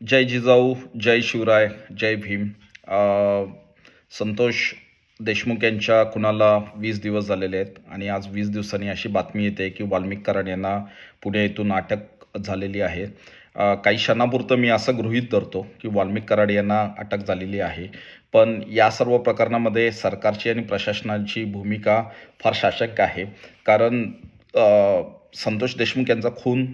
जय जिजाऊ जय शिवराय जय भीम. संतोष देशमुख यांच्या कुणाला वीस दिवस झालेले आहेत आणि आज वीस दिवसांनी अशी बातमी येते की वाल्मिक कराड यांना पुणे येथून अटक झालेली आहे. काही क्षणापुरतं मी असं गृहीत धरतो की वाल्मिक कराड यांना अटक झालेली आहे. पण या सर्व प्रकरणामध्ये सरकारची आणि प्रशासनाची भूमिका फार शासक आहे. कारण संतोष देशमुख यांचा खून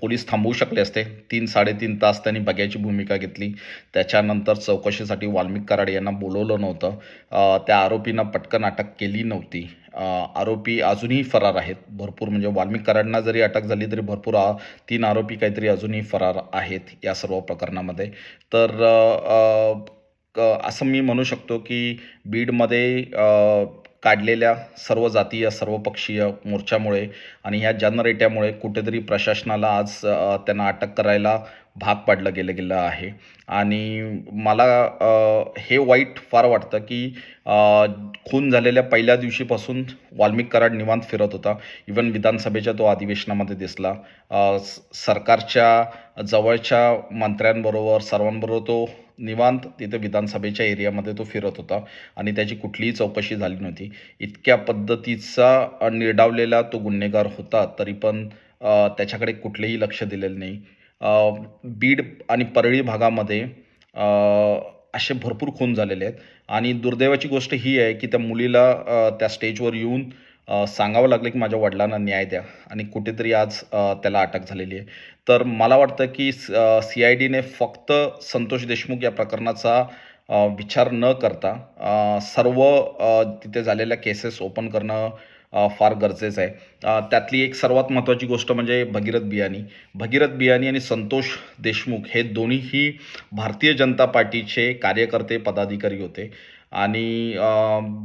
पोलीस थांबवू शकले असते. तीन साडेतीन तास त्यांनी बघ्याची भूमिका घेतली. त्याच्यानंतर चौकशीसाठी वाल्मिक कराड यांना बोलवलं नव्हतं. त्या आरोपींना पटकन अटक केली नव्हती. आरोपी अजूनही फरार आहेत. भरपूर म्हणजे वाल्मिक कराडना जरी अटक झाली तरी भरपूर आ तीन आरोपी काहीतरी अजूनही फरार आहेत या सर्व प्रकरणामध्ये. तर असं मी म्हणू शकतो की बीडमध्ये काढलेल्या सर्व जातीय सर्वपक्षीय मोर्चामुळे आणि ह्या जनरेट्यामुळे कुठेतरी प्रशासनाला आज त्यांना अटक करायला भाग पाडलं गेलं गेलं आहे. आणि मला हे वाईट फार वाटतं की खून झालेल्या पहिल्या दिवशीपासून वाल्मिक कराड निवांत फिरत होता. इवन विधानसभेच्या तो अधिवेशनामध्ये दिसला. स- सरकारच्या जवळच्या मंत्र्यांबरोबर सर्वांबरोबर तो निवांत तिथे विधानसभेच्या एरियामध्ये तो फिरत होता आणि त्याची कुठलीही चौकशी झाली नव्हती. इतक्या पद्धतीचा निर्डावलेला तो गुन्हेगार होता तरी पण त्याच्याकडे कुठलेही लक्ष दिलेलं नाही. बीड आणि परळी भागामध्ये असे भरपूर खून झालेले आहेत. आणि दुर्दैवाची गोष्ट ही आहे की त्या मुलीला त्या स्टेजवर येऊन सांगावं लागलं की माझ्या वडिलांना न्याय द्या आणि कुठेतरी आज त्याला अटक झालेली आहे. तर मला वाटतं की सी आय डीने फक्त संतोष देशमुख या प्रकरणाचा विचार न करता सर्व तिथे झालेल्या केसेस ओपन करणं फार गरजेचं आहे. त्यातली एक सर्वात महत्त्वाची गोष्ट म्हणजे भगीरथ बियाणी भगीरथ बियाणी आणि संतोष देशमुख हे दोन्हीही भारतीय जनता पार्टीचे कार्यकर्ते पदाधिकारी होते. आणि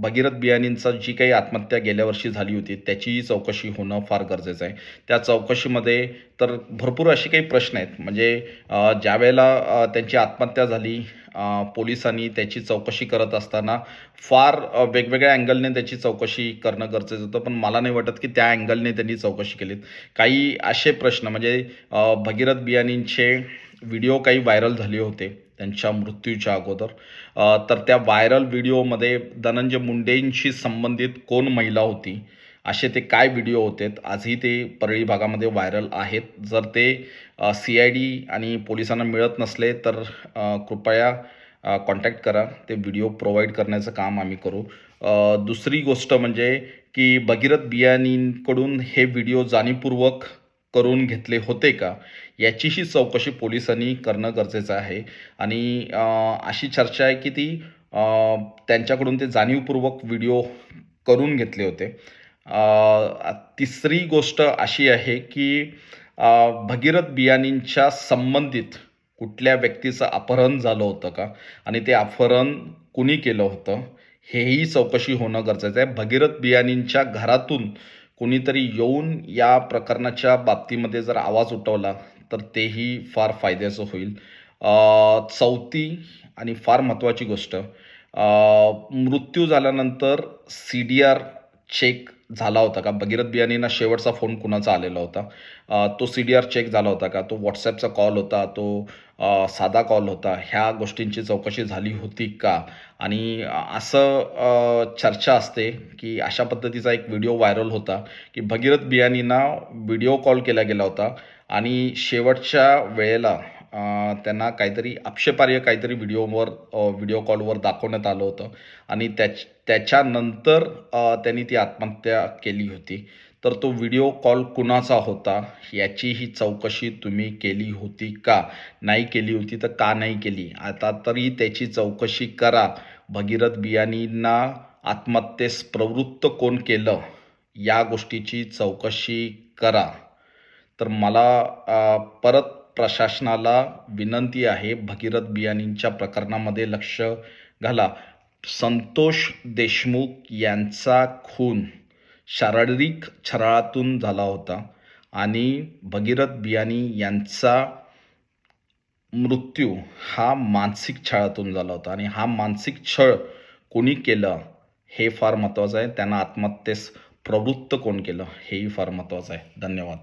भगीरथ बियाणींचा जी काही आत्महत्या गेल्या वर्षी झाली होती त्याचीही चौकशी होणं फार गरजेचं आहे. त्या चौकशीमध्ये तर भरपूर असे काही प्रश्न आहेत. म्हणजे ज्यावेळेला त्यांची आत्महत्या झाली पोलिसांनी त्याची चौकशी करत असताना फार वेगवेगळ्या अँगलने त्याची चौकशी करणं गरजेचं होतं. पण मला नाही वाटत की त्या अँगलने त्यांनी चौकशी केलीत. काही असे प्रश्न म्हणजे भगीरथ बियाणींचे व्हिडिओ काही व्हायरल झाले होते. त्यांच्या मृत्यूच्या अगोदर. तर त्या व्हायरल व्हिडिओमध्ये धनंजय मुंडेंशी संबंधित कोण महिला होती असे ते काय व्हिडिओ होते आजही ते परळी भागामध्ये व्हायरल आहेत. जर ते सी आय डी आणि पोलिसांना मिळत नसले तर कृपया कॉन्टॅक्ट करा. ते व्हिडिओ प्रोव्हाइड करण्याचं काम आम्ही करू. दुसरी गोष्ट म्हणजे की भगीरथ बियाणींकडून हे व्हिडिओ जाणीवपूर्वक करून घेतले होते का? याचीही चौकशी पोलिसांनी करणं गरजेचं आहे. आणि अशी चर्चा आहे की ती त्यांच्याकडून ते जाणीवपूर्वक व्हिडिओ करून घेतले होते. तिसरी गोष्ट अशी आहे की भगीरथ बियाणींच्या संबंधित कुठल्या व्यक्तीचं अपहरण झालं होतं का? आणि ते अपहरण कुणी केलं होतं? हेही चौकशी होणं गरजेचं आहे. भगीरथ बियाणींच्या घरातून कुणीतरी येऊन या प्रकरणाच्या बाबतीमध्ये जर आवाज उठवला तर तेही फार फायद्याचं होईल. चौथी आणि फार महत्त्वाची गोष्ट मृत्यू झाल्यानंतर सी डी आर चेक झाला होता का? भगीरथ बियाणींना शेवटचा फोन कुणाचा आलेला होता? तो सी डी आर चेक झाला होता का? तो व्हॉट्सॲपचा कॉल होता तो साधा कॉल होता. ह्या गोष्टींची चौकशी झाली होती का? आणि असं चर्चा असते की अशा पद्धतीचा एक व्हिडिओ व्हायरल होता की भगीरथ बियाणींना व्हिडिओ कॉल केला गेला होता आणि शेवटच्या वेळेला त्यांना काहीतरी आक्षेपार्ह काहीतरी व्हिडिओवर व्हिडिओ कॉलवर दाखवण्यात आलं होतं. आणि त्याच त्याच्यानंतर त्यांनी ती आत्महत्या केली होती. तर तो व्हिडिओ कॉल कुणाचा होता? याची ही चौकशी तुम्ही केली होती का? नाही केली होती तर का नाही केली? आता तरी त्याची चौकशी करा. भगीरथ बियाणींना आत्महत्येस प्रवृत्त कोण केलं? या गोष्टीची चौकशी करा. तर मला परत प्रशासनाला विनंती आहे भगीरथ बियाणींच्या प्रकरणामध्ये लक्ष घाला. संतोष देशमुख यांचा खून शारीरिक छराळातून झाला होता आणि भगीरथ बियाणी यांचा मृत्यू हा मानसिक छळातून झाला होता आणि हा मानसिक छळ कोणी केलं हे फार महत्त्वाचं आहे. त्यांना आत्महत्येस प्रवृत्त कोण केलं हेही फार महत्त्वाचं आहे. धन्यवाद.